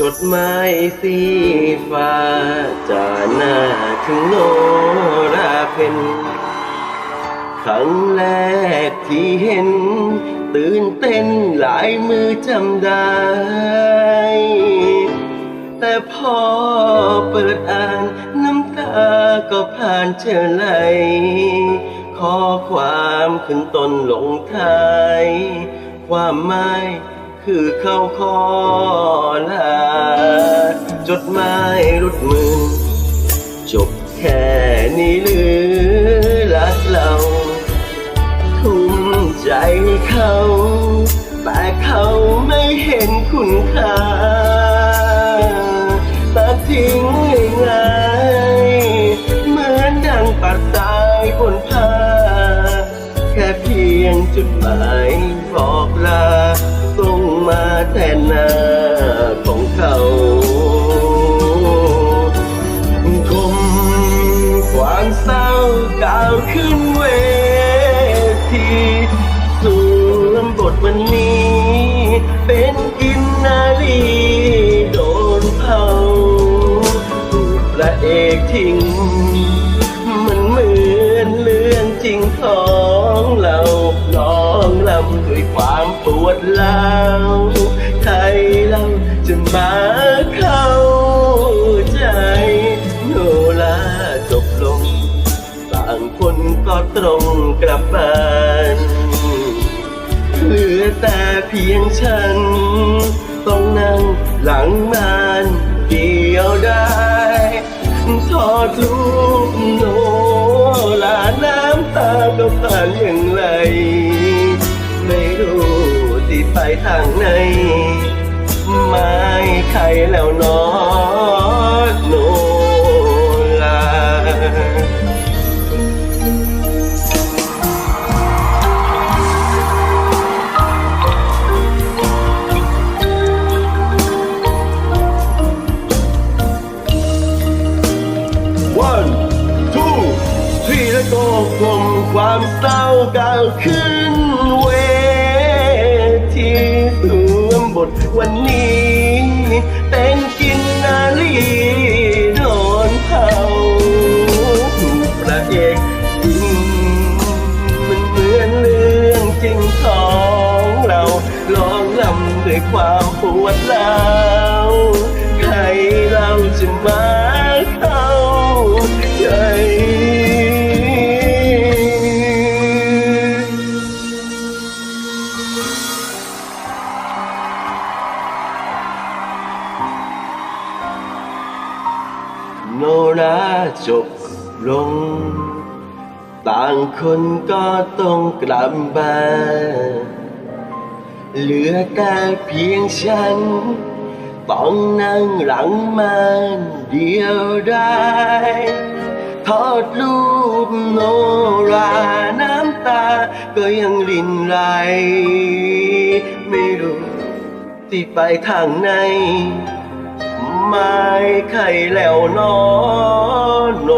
จดหมายสีฟ้าจะหน้าถึงโนราเพนครั้งแรกที่เห็น ตื่นเต้นหลายมือจำได้ แต่พอเปิดอ่านน้ำตาก็ผ่านเชอไหลข้อความขึ้นต้นลงท้าย ความหมาย คือเข้าคอลาจดหมายรุดมือ จบแค่นี้หรือรักเรา ทุ่มใจให้เขา แต่เขาไม่เห็นคุณค่าตัดทิ้งง่ายเหมือนดังปัดตายบนผ้า แค่เพียงจุดหมาย แทนหน้าของเขาคมความเศร้าก้าวขึ้นเวทีสวมบทวันนี้ เป็นกินนาลีโดนเผาถูกพระเอกทิ้งมันเหมือนเรื่องจริงของเราน้องลำด้วยความปวดร้าวใครเรา จะมาเข้าใจโนลาจบลง ต่างคนก็ตรงกลับบ้านเหลือแต่เพียงฉัน ต้องนั่งหลังมานเดียวได้ทอดลูกโนลาน้ำตาก็ผ่านอย่างไร ไม่รู้ที่ไปทางไหน ไม่ใครแล้วนอโนลา one two three แล้วก็กลมความเศร้าก้าวขึ้น บทวันนี้ เป็นกินนาลีโดนเผาถูกพระเอกยิงมันเหมือนเรื่องจริงของเราลองลำด้วยความปวดร้าวใครเราจะมา จบลง ต่างคนก็ต้องกลับบ้านเหลือแต่เพียงฉัน ต้องนั่งหลังมันเดียวได้ทอดรูปโนราน้ำตา ก็ยังรินไหลไม่รู้ที่ไปทางไหน ไม่ไข่แล้วนอนโน